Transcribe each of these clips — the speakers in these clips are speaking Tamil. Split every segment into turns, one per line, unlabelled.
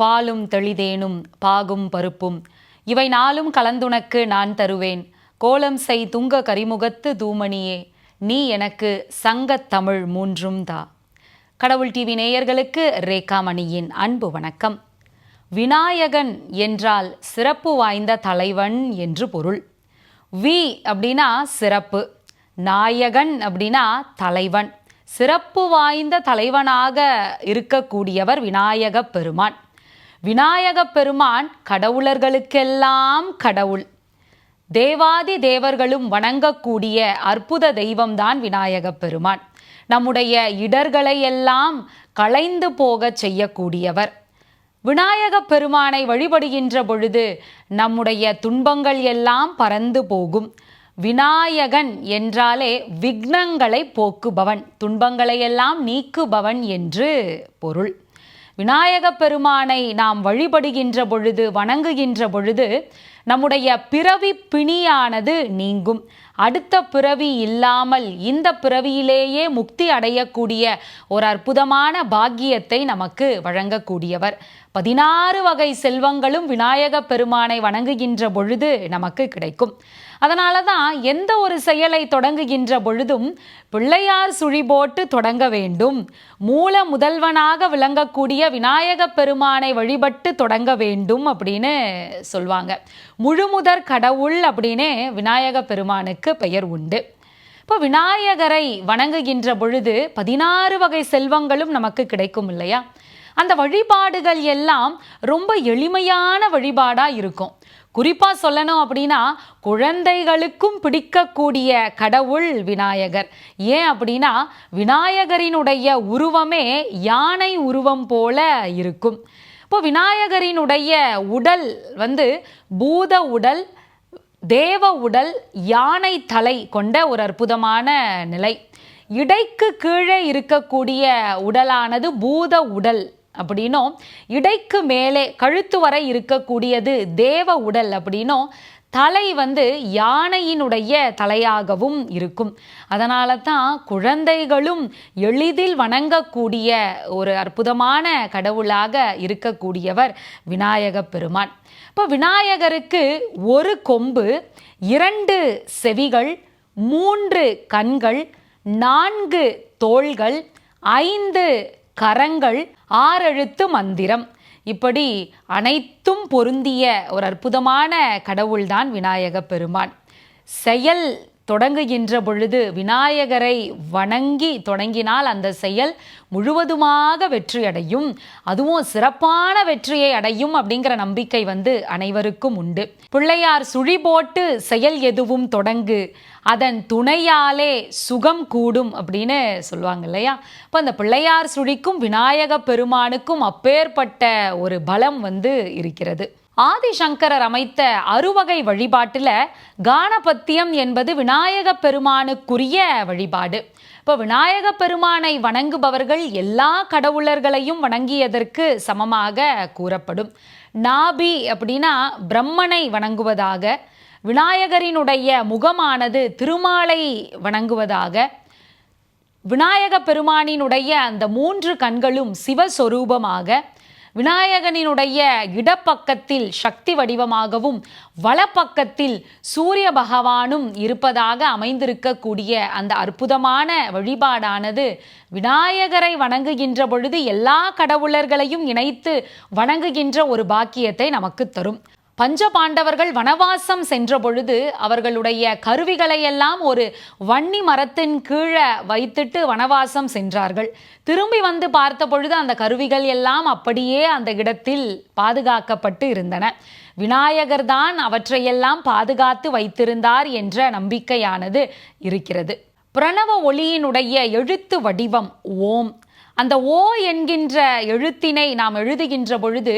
பாலும் தெளிதேனும் பாகும் பருப்பும் இவை நாளும் கலந்துனக்கு நான் தருவேன் கோலம் செய் துங்க கரிமுகத்து தூமணியே நீ எனக்கு சங்கத்தமிழ் மூன்றும் தா கடவுள் டிவி நேயர்களுக்கு ரேகாமணியின் அன்பு வணக்கம் விநாயகன் என்றால் சிறப்பு வாய்ந்த தலைவன் என்று பொருள் வி அப்படின்னா சிறப்பு நாயகன் அப்படின்னா தலைவன் சிறப்பு வாய்ந்த தலைவனாக இருக்கக்கூடியவர் விநாயகப் பெருமான் விநாயக பெருமான் கடவுளர்களுக்கெல்லாம் கடவுள் தேவாதி தேவர்களும் வணங்கக்கூடிய அற்புத தெய்வம்தான் விநாயக பெருமான் நம்முடைய இடர்களை எல்லாம் களைந்து போகச் செய்யக்கூடியவர் விநாயக பெருமானை வழிபடுகின்ற பொழுது நம்முடைய துன்பங்கள் எல்லாம் பறந்து போகும் விநாயகன் என்றாலே விக்னங்களை போக்குபவன் துன்பங்களையெல்லாம் நீக்குபவன் என்று பொருள் விநாயக பெருமானை நாம் வழிபடுகின்ற பொழுது வணங்குகின்ற பொழுது நம்முடைய பிறவி பிணியானது நீங்கும் அடுத்த பிறவி இல்லாமல் இந்த பிறவியிலேயே முக்தி அடையக்கூடிய ஒரு அற்புதமான பாக்கியத்தை நமக்கு வழங்கக்கூடியவர் பதினாறு வகை செல்வங்களும் விநாயக பெருமானை வணங்குகின்ற பொழுது நமக்கு கிடைக்கும் அதனால தான் எந்த ஒரு செயலை தொடங்குகின்ற பொழுதும் பிள்ளையார் சுழி போட்டு தொடங்க வேண்டும் மூல முதல்வனாக விளங்கக்கூடிய விநாயக பெருமானை வழிபட்டு தொடங்க வேண்டும் அப்படின்னு சொல்வாங்க முழுமுதற் கடவுள் அப்படின்னே விநாயக பெருமானுக்கு பெயர் உண்டு இப்போ விநாயகரை வணங்குகின்ற பொழுது பதினாறு வகை செல்வங்களும் நமக்கு கிடைக்கும் இல்லையா அந்த வழிபாடுகள் எல்லாம் ரொம்ப எளிமையான வழிபாடாக இருக்கும் குறிப்பாக சொல்லணும் அப்படின்னா குழந்தைகளுக்கும் பிடிக்கக்கூடிய கடவுள் விநாயகர் ஏன் அப்படின்னா விநாயகரினுடைய உருவமே யானை உருவம் போல இருக்கும் இப்போ விநாயகரினுடைய உடல் வந்து பூத உடல் தேவ உடல் யானை தலை கொண்ட ஒரு அற்புதமான நிலை இடைக்கு கீழே இருக்கக்கூடிய உடலானது பூத உடல் அப்படின்னும் இடைக்கு மேலே கழுத்து வரை இருக்கக்கூடியது தேவ உடல் அப்படின்னும் தலை வந்து யானையினுடைய தலையாகவும் இருக்கும் அதனால தான் குழந்தைகளும் எளிதில் வணங்கக்கூடிய ஒரு அற்புதமான கடவுளாக இருக்கக்கூடியவர் விநாயக பெருமான் இப்போ விநாயகருக்கு ஒரு கொம்பு இரண்டு செவிகள் மூன்று கண்கள் நான்கு தோள்கள் ஐந்து கரங்கள் ஆறெழுத்து மந்திரம் இப்படி அனைத்தும் பொருந்திய ஒரு அற்புதமான கடவுள்தான் விநாயக பெருமான் செயல் தொடங்குகின்ற பொழுது விநாயகரை வணங்கி தொடங்கினால் அந்த செயல் முழுவதுமாக வெற்றி அடையும் அதுவும் சிறப்பான வெற்றியை அடையும் அப்படிங்கிற நம்பிக்கை வந்து அனைவருக்கும் உண்டு பிள்ளையார் சுழி போட்டு செயல் எதுவும் தொடங்கு அதன் துணையாலே சுகம் கூடும் அப்படின்னு சொல்லுவாங்க இல்லையா இப்போ அந்த பிள்ளையார் சுழிக்கும் விநாயக பெருமானுக்கும் அப்பேற்பட்ட ஒரு பலம் வந்து இருக்கிறது ஆதிசங்கரர் அமைத்த அறுவகை வழிபாட்டில் கானபத்தியம் என்பது விநாயக பெருமானுக்குரிய வழிபாடு இப்போ விநாயக பெருமானை வணங்குபவர்கள் எல்லா கடவுளர்களையும் வணங்கியதற்கு சமமாக கூறப்படும் நாபி அப்படின்னா பிரம்மனை வணங்குவதாக விநாயகரினுடைய முகமானது திருமாலை வணங்குவதாக விநாயக பெருமானினுடைய அந்த மூன்று கண்களும் சிவஸ்வரூபமாக விநாயகனினுடைய இடப்பக்கத்தில் சக்தி வடிவமாகவும் வலப்பக்கத்தில் சூரிய பகவானும் இருப்பதாக அமைந்திருக்கக்கூடிய அந்த அற்புதமான வழிபாடானது விநாயகரை வணங்குகின்ற பொழுது எல்லா கடவுளர்களையும் இணைத்து வணங்குகின்ற ஒரு பாக்கியத்தை நமக்கு தரும் பஞ்சபாண்டவர்கள் வனவாசம் சென்ற பொழுது அவர்களுடைய கருவிகளை எல்லாம் ஒரு வன்னி மரத்தின் கீழே வைத்துட்டு வனவாசம் சென்றார்கள் திரும்பி வந்து பார்த்த பொழுது அந்த கருவிகள் எல்லாம் அப்படியே அந்த இடத்தில் பாதுகாக்கப்பட்டு இருந்தன விநாயகர் தான் அவற்றையெல்லாம் பாதுகாத்து வைத்திருந்தார் என்ற நம்பிக்கையானது இருக்கிறது பிரணவ ஒளியினுடைய எழுத்து வடிவம் ஓம் அந்த ஓ என்கின்ற எழுத்தினை நாம் எழுதுகின்ற பொழுது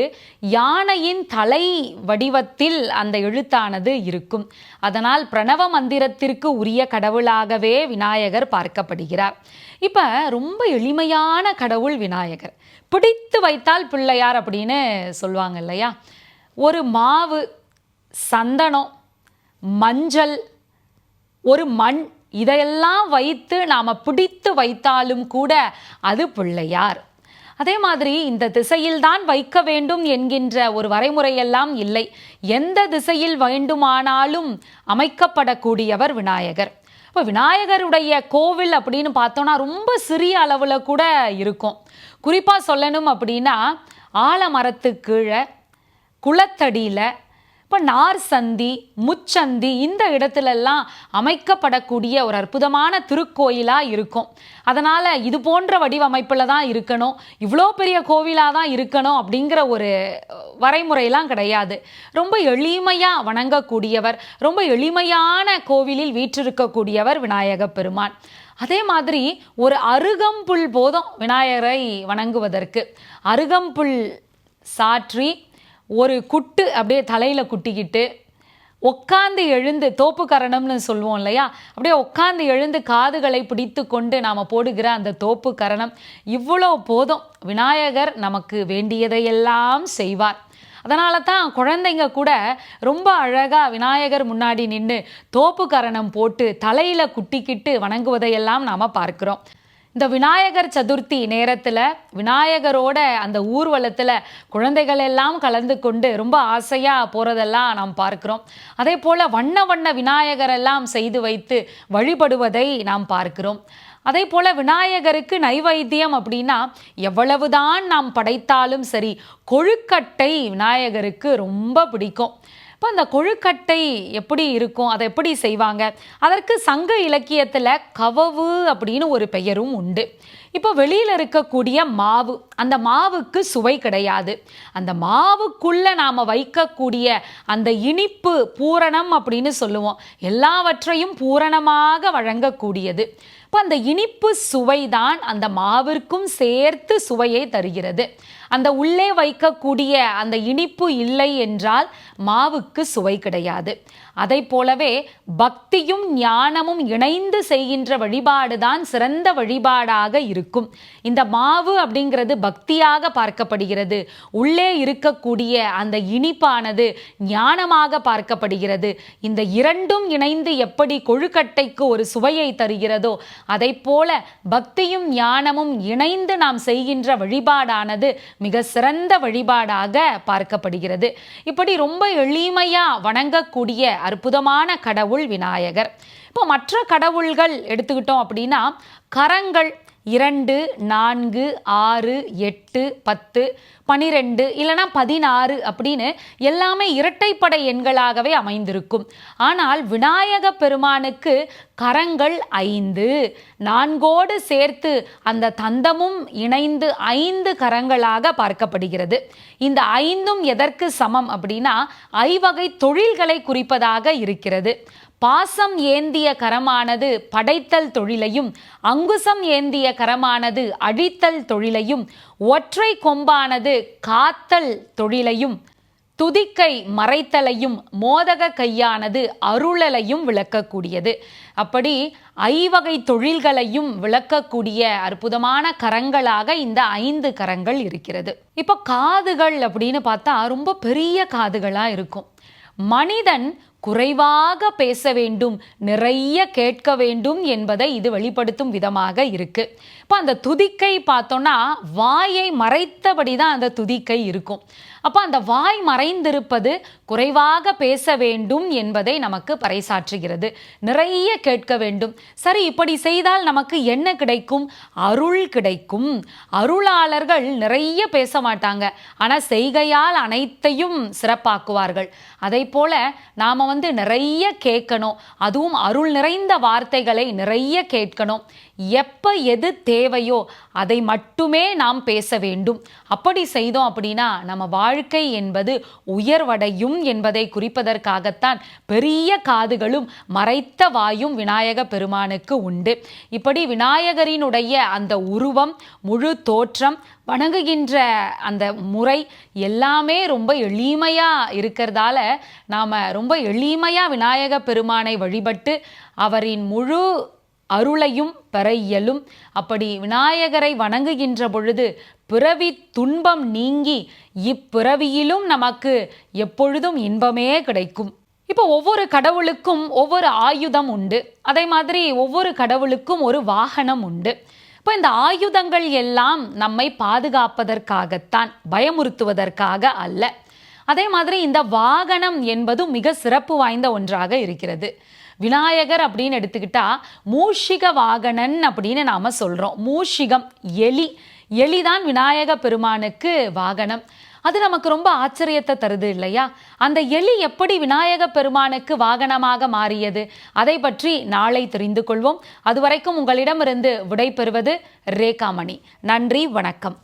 யானையின் தலை வடிவத்தில் அந்த எழுத்தானது இருக்கும் அதனால் பிரணவ மந்திரத்திற்கு உரிய கடவுளாகவே விநாயகர் பார்க்கப்படுகிறார் இப்போ ரொம்ப எளிமையான கடவுள் விநாயகர் பிடித்து வைத்தால் பிள்ளையார் அப்படின்னு சொல்லுவாங்க இல்லையா ஒரு மாவு சந்தனம் மஞ்சள் ஒரு மண் இதையெல்லாம் வைத்து நாம் பிடித்து வைத்தாலும் கூட அது பிள்ளையார் அதே மாதிரி இந்த திசையில்தான் வைக்க வேண்டும் என்கின்ற ஒரு வரைமுறையெல்லாம் இல்லை எந்த திசையில் வேண்டுமானாலும் அமைக்கப்படக்கூடியவர் விநாயகர் இப்போ விநாயகருடைய கோவில் அப்படின்னு பார்த்தோன்னா ரொம்ப சிறிய அளவில் கூட இருக்கும் குறிப்பாக சொல்லணும் அப்படின்னா ஆலமரத்து கீழே குளத்தடியில் இப்போ நார் சந்தி முச்சந்தி இந்த இடத்துலலாம் அமைக்கப்படக்கூடிய ஒரு அற்புதமான திருக்கோயிலாக இருக்கும் அதனால் இது போன்ற வடிவமைப்பில் தான் இருக்கணும் இவ்வளோ பெரிய கோவிலாக தான் இருக்கணும் அப்படிங்கிற ஒரு வரைமுறையெல்லாம் கிடையாது ரொம்ப எளிமையாக வணங்கக்கூடியவர் ரொம்ப எளிமையான கோவிலில் வீற்றிருக்கக்கூடியவர் விநாயக பெருமான் அதே மாதிரி ஒரு அருகம்புல் போதும் விநாயகரை வணங்குவதற்கு அருகம்புல் சாற்றி ஒரு குட்டு அப்படியே தலையில் குட்டிக்கிட்டு உட்காந்து எழுந்து தோப்புக்கரணம்னு சொல்லுவோம் இல்லையா அப்படியே உட்காந்து எழுந்து காதுகளை பிடித்து கொண்டு நாம் போடுகிற அந்த தோப்பு கரணம் இவ்வளோ போதும் விநாயகர் நமக்கு வேண்டியதையெல்லாம் செய்வார் அதனால தான் குழந்தைங்க கூட ரொம்ப அழகாக விநாயகர் முன்னாடி நின்று தோப்பு கரணம் போட்டு தலையில் குட்டிக்கிட்டு வணங்குவதையெல்லாம் நாம் பார்க்குறோம் இந்த விநாயகர் சதுர்த்தி நேரத்தில் விநாயகரோட அந்த ஊர்வலத்தில் குழந்தைகள் எல்லாம் கலந்து கொண்டு ரொம்ப ஆசையாக போகிறதெல்லாம் நாம் பார்க்கிறோம் அதே போல் வண்ண வண்ண விநாயகரெல்லாம் செய்து வைத்து வழிபடுவதை நாம் பார்க்கிறோம் அதே போல் விநாயகருக்கு நைவைத்தியம் அப்படின்னா எவ்வளவுதான் நாம் படைத்தாலும் சரி கொழுக்கட்டை விநாயகருக்கு ரொம்ப பிடிக்கும் இப்போ அந்த கொழுக்கட்டை எப்படி இருக்கும் அதை எப்படி செய்வாங்க அதற்கு சங்க இலக்கியத்தில் கவவு அப்படின்னு ஒரு பெயரும் உண்டு இப்போ வெளியில் இருக்கக்கூடிய மாவு அந்த மாவுக்கு சுவை கிடையாது அந்த மாவுக்குள்ளே நாம் வைக்கக்கூடிய அந்த இனிப்பு பூரணம் அப்படின்னு சொல்லுவோம் எல்லாவற்றையும் பூரணமாக வழங்கக்கூடியது இப்போ அந்த இனிப்பு சுவை தான் அந்த மாவிற்கும் சேர்த்து சுவையை தருகிறது அந்த உள்ளே வைக்கக்கூடிய அந்த இனிப்பு இல்லை என்றால் மாவுக்கு சுவை கிடையாது அதை போலவே பக்தியும் ஞானமும் இணைந்து செய்கின்ற வழிபாடுதான் சிறந்த வழிபாடாக இருக்கும் இந்த மாவு அப்படிங்கிறது பக்தியாக பார்க்கப்படுகிறது உள்ளே இருக்கக்கூடிய அந்த இனிப்பானது ஞானமாக பார்க்கப்படுகிறது இந்த இரண்டும் இணைந்து எப்படி கொழுக்கட்டைக்கு ஒரு சுவையை தருகிறதோ அதை போல பக்தியும் ஞானமும் இணைந்து நாம் செய்கின்ற வழிபாடானது மிக சிறந்த வழிபாடாக பார்க்கப்படுகிறது இப்படி ரொம்ப எளிமையாக வணங்கக்கூடிய அற்புதமான கடவுள் விநாயகர் இப்போ மற்ற கடவுள்கள் எடுத்துக்கிட்டோம் அப்படின்னா கரங்கள் இரண்டு நான்கு ஆறு எட்டு பத்து பனிரெண்டு இல்லைனா பதினாறு அப்படின்னு எல்லாமே இரட்டைப்படை எண்களாகவே அமைந்திருக்கும் ஆனால் விநாயக பெருமானுக்கு கரங்கள் ஐந்து நான்கோடு சேர்த்து அந்த தந்தமும் இணைந்து ஐந்து கரங்களாக பார்க்கப்படுகிறது இந்த ஐந்தும் எதற்கு சமம் அப்படின்னா ஐவகை தொழில்களை குறிப்பதாக இருக்கிறது பாசம் ஏந்திய கரமானது படைத்தல் தொழிலையும் அங்குசம் ஏந்திய கரமானது அழித்தல் தொழிலையும் ஒற்றை கொம்பானது காத்தல் தொழிலையும் துதிக்கை மறைத்தலையும் மோதக கையானது அருளலையும் விளக்கக்கூடியது அப்படி ஐவகை தொழில்களையும் விளக்கக்கூடிய அற்புதமான கரங்களாக இந்த ஐந்து கரங்கள் இருக்கிறது இப்போ காதுகள் அப்படின்னு பார்த்தா ரொம்ப பெரிய காதுகளாக இருக்கும் மனிதன் குறைவாக பேச வேண்டும் நிறைய கேட்க வேண்டும் என்பதை இது வெளிப்படுத்தும் விதமாக இருக்கு இப்போ அந்த துதிக்கை பார்த்தோன்னா வாயை மறைத்தபடி தான் அந்த துதிக்கை இருக்கும் அப்போ அந்த வாய் மறைந்திருப்பது குறைவாக பேச வேண்டும் என்பதை நமக்கு பறைசாற்றுகிறது நிறைய கேட்க வேண்டும் சரி இப்படி செய்தால் நமக்கு என்ன கிடைக்கும் அருள் கிடைக்கும் அருளாளர்கள் நிறைய பேச மாட்டாங்க ஆனால் செய்கையால் அனைத்தையும் சிறப்பாக்குவார்கள் அதை போல நாம் வந்து நிறைய கேட்கணும் அதுவும் அருள் நிறைந்த வார்த்தைகளை நிறைய கேட்கணும் எப்போ எது தேவையோ அதை மட்டுமே நாம் பேச வேண்டும் அப்படி செய்தோம் அப்படின்னா நம்ம வாழ்க்கை என்பது உயர்வடையும் என்பதை குறிப்பதற்காகத்தான் பெரிய காதுகளும் மறைத்த வாயும் விநாயக பெருமானுக்கு உண்டு இப்படி விநாயகரினுடைய அந்த உருவம் முழு தோற்றம் வணங்குகின்ற அந்த முறை எல்லாமே ரொம்ப எளிமையாக இருக்கிறதால நாம் ரொம்ப எளிமையாக விநாயக பெருமானை வழிபட்டு அவரின் முழு அருளையும் பெற இயலும் அப்படி விநாயகரை வணங்குகின்ற பொழுது பிறவி துன்பம் நீங்கி இப்பிறவியிலும் நமக்கு எப்பொழுதும் இன்பமே கிடைக்கும் இப்போ ஒவ்வொரு கடவுளுக்கும் ஒவ்வொரு ஆயுதம் உண்டு அதே மாதிரி ஒவ்வொரு கடவுளுக்கும் ஒரு வாகனம் உண்டு இப்போ இந்த ஆயுதங்கள் எல்லாம் நம்மை பாதுகாப்பதற்காகத்தான் பயமுறுத்துவதற்காக அல்ல அதே மாதிரி இந்த வாகனம் என்பதும் மிக சிறப்பு வாய்ந்த ஒன்றாக இருக்கிறது விநாயகர் அப்படின்னு எடுத்துக்கிட்டா மூஷிக வாகனன் அப்படின்னு நாம் சொல்கிறோம் மூஷிகம் எலி எலிதான் விநாயக பெருமானுக்கு வாகனம் அது நமக்கு ரொம்ப ஆச்சரியத்தை தருது இல்லையா அந்த எலி எப்படி விநாயக பெருமானுக்கு வாகனமாக மாறியது அதை பற்றி நாளை தெரிந்து கொள்வோம் அதுவரைக்கும் உங்களிடமிருந்து விடை பெறுவது ரேகாமணி நன்றி வணக்கம்